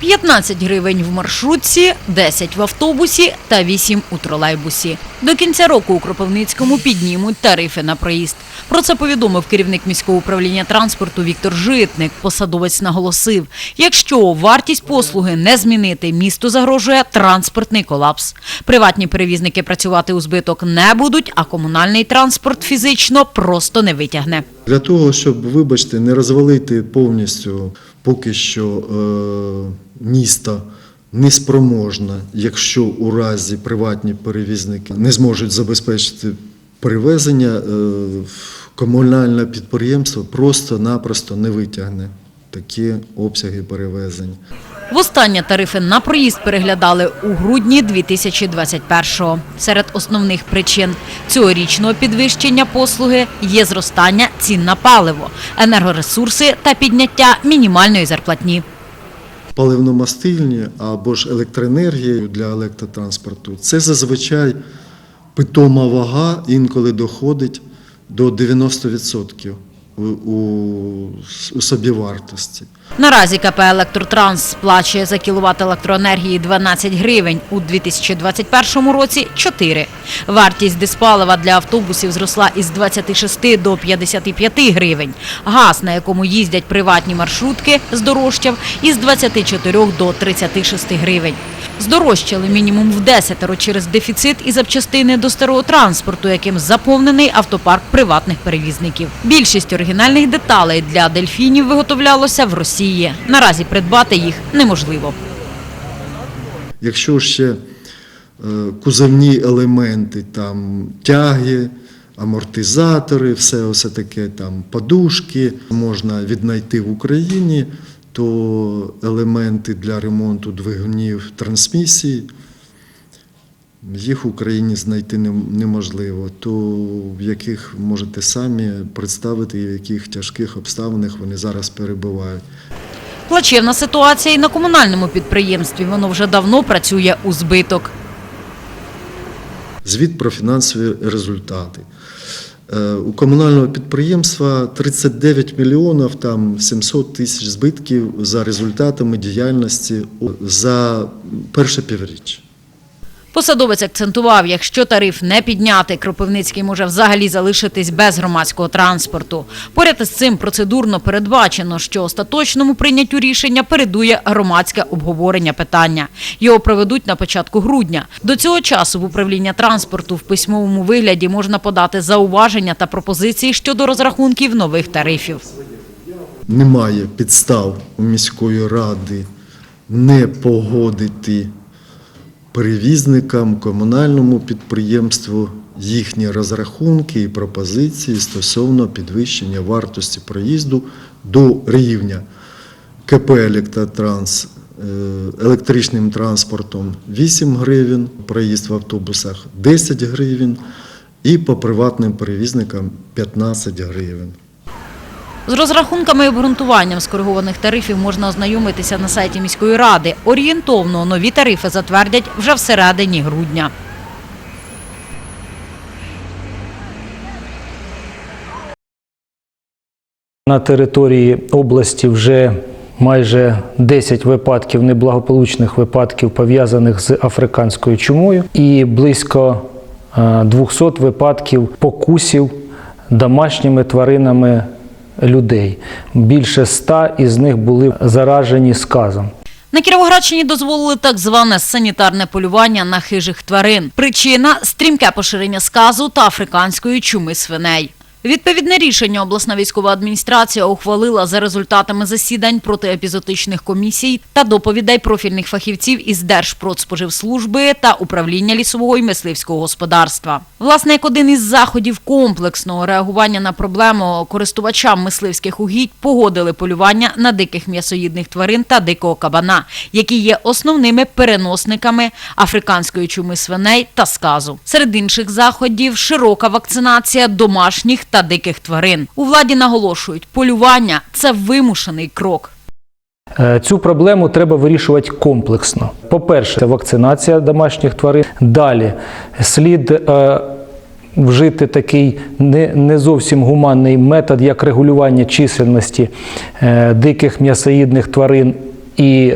15 гривень в маршрутці, 10 в автобусі та 8 у тролейбусі. До кінця року у Кропивницькому піднімуть тарифи на проїзд. Про це повідомив керівник міського управління транспорту Віктор Житник. Посадовець наголосив, якщо вартість послуги не змінити, місту загрожує транспортний колапс. Приватні перевізники працювати у збиток не будуть, а комунальний транспорт фізично просто не витягне. Для того, щоб, вибачте, не розвалити повністю поки що е, місто неспроможне, якщо у разі приватні перевізники не зможуть забезпечити перевезення, е, комунальне підприємство просто-напросто не витягне такі обсяги перевезень. Востаннє тарифи на проїзд переглядали у грудні 2021-го. Серед основних причин цьогорічного підвищення послуги є зростання цін на паливо, енергоресурси та підняття мінімальної зарплатні. паливно-мастильні або ж електроенергія для електротранспорту, це зазвичай питома вага інколи доходить до 90% у, собівартості. Наразі КП «Електротранс» сплачує за кіловат електроенергії 12 гривень, у 2021 році – 4. Вартість диспалива для автобусів зросла із 26 до 55 гривень. Газ, на якому їздять приватні маршрутки, здорожчав із 24 до 36 гривень. Здорожчали мінімум в десятеро через дефіцит і запчастини до старого транспорту, яким заповнений автопарк приватних перевізників. Більшість оригінальних деталей для дельфінів виготовлялося в Росії. Наразі придбати їх неможливо. Якщо ще е, кузовні елементи, там тяги, амортизатори, все ось таке там подушки можна віднайти в Україні, то елементи для ремонту двигунів трансмісії їх в Україні знайти неможливо. То в яких можете самі представити, в яких тяжких обставинах вони зараз перебувають. Плачевна ситуація і на комунальному підприємстві. Воно вже давно працює у збиток. Звіт про фінансові результати. Е, У комунального підприємства 39 мільйонів там 700 тисяч збитків за результатами діяльності за перше півріччя. Посадовець акцентував, якщо тариф не підняти, Кропивницький може взагалі залишитись без громадського транспорту. Поряд із цим процедурно передбачено, що остаточному прийняттю рішення передує громадське обговорення питання. Його проведуть на початку грудня. До цього часу в управління транспорту в письмовому вигляді можна подати зауваження та пропозиції щодо розрахунків нових тарифів. Немає підстав у міської ради не погодити перевізникам, комунальному підприємству їхні розрахунки і пропозиції стосовно підвищення вартості проїзду до рівня КП «Електротранс» е, електричним транспортом 8 гривень, проїзд в автобусах 10 гривень і по приватним перевізникам 15 гривень. З розрахунками і обґрунтуванням скоригованих тарифів можна ознайомитися на сайті міської ради. Орієнтовно нові тарифи затвердять вже всередині грудня. На території області вже майже 10 випадків неблагополучних випадків пов'язаних з африканською чумою, і близько е, 200 випадків покусів домашніми тваринами людей. Більше ста із них були заражені сказом. На Кіровоградщині дозволили так зване санітарне полювання на хижих тварин. Причина – стрімке поширення сказу та африканської чуми свиней. Відповідне рішення обласна військова адміністрація ухвалила за результатами засідань протиепізотичних комісій та доповідей профільних фахівців із Держпродспоживслужби та управління лісового і мисливського господарства. Власне, як один із заходів комплексного реагування на проблему користувачам мисливських угідь погодили полювання на диких м'ясоїдних тварин та дикого кабана, які є основними переносниками африканської чуми свиней та сказу. Серед інших заходів широка вакцинація домашніх та диких тварин. У владі наголошують, полювання це вимушений крок. Е, Цю проблему треба вирішувати комплексно. По-перше, це вакцинація домашніх тварин. Далі слід е, вжити такий не, не зовсім гуманний метод, як регулювання чисельності е, диких м'ясоїдних тварин і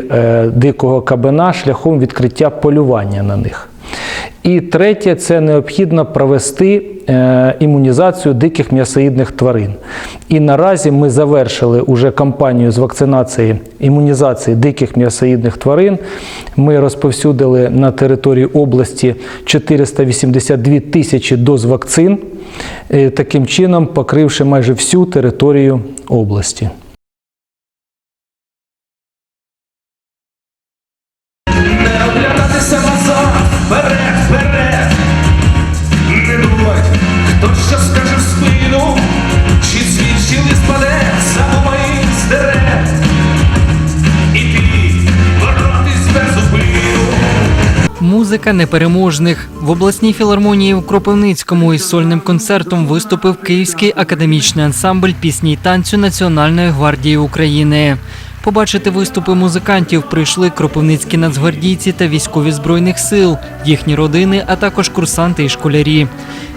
дикого кабана шляхом відкриття полювання на них. І третє це необхідно провести е, імунізацію диких м'ясоїдних тварин. І наразі ми завершили уже кампанію з вакцинації імунізації диких м'ясоїдних тварин. Ми розповсюдили на території області 482 тисячі доз вакцин, е, таким чином покривши майже всю територію області. Музика непереможних в обласній філармонії в Кропивницькому із сольним концертом виступив Київський академічний ансамбль пісні й танцю Національної гвардії України. Побачити виступи музикантів прийшли кропивницькі нацгвардійці та військові збройних сил, їхні родини, а також курсанти і школярі.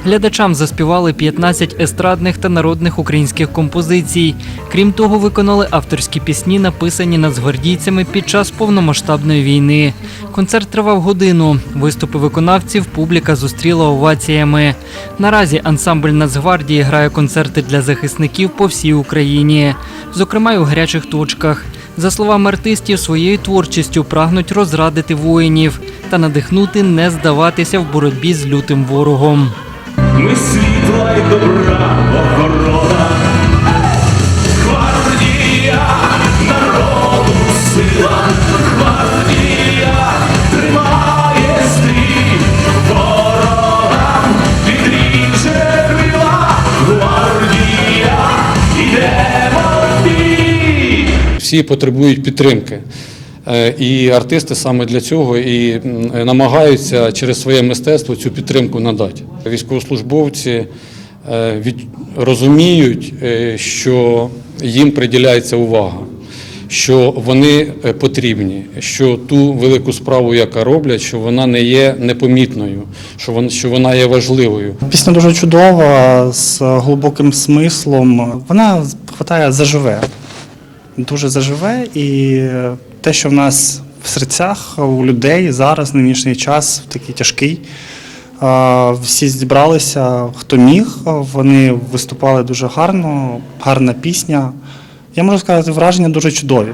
Глядачам заспівали 15 естрадних та народних українських композицій. Крім того, виконали авторські пісні, написані нацгвардійцями під час повномасштабної війни. Концерт тривав годину. Виступи виконавців публіка зустріла оваціями. Наразі ансамбль Нацгвардії грає концерти для захисників по всій Україні, зокрема й у гарячих точках. За словами артистів, своєю творчістю прагнуть розрадити воїнів та надихнути не здаватися в боротьбі з лютим ворогом. Ми світла й добра охорона, всі потребують підтримки. Е, І артисти саме для цього і намагаються через своє мистецтво цю підтримку надати. Військовослужбовці е, розуміють, е, що їм приділяється увага, що вони потрібні, що ту велику справу, яка роблять, що вона не є непомітною, що вона, що вона є важливою. Пісня дуже чудова, з глибоким смислом. Вона хватає заживе. Дуже заживе, і те, що в нас в серцях у людей зараз, нинішній час, такий тяжкий. Всі зібралися, хто міг. Вони виступали дуже гарно, гарна пісня. Я можу сказати, враження дуже чудові.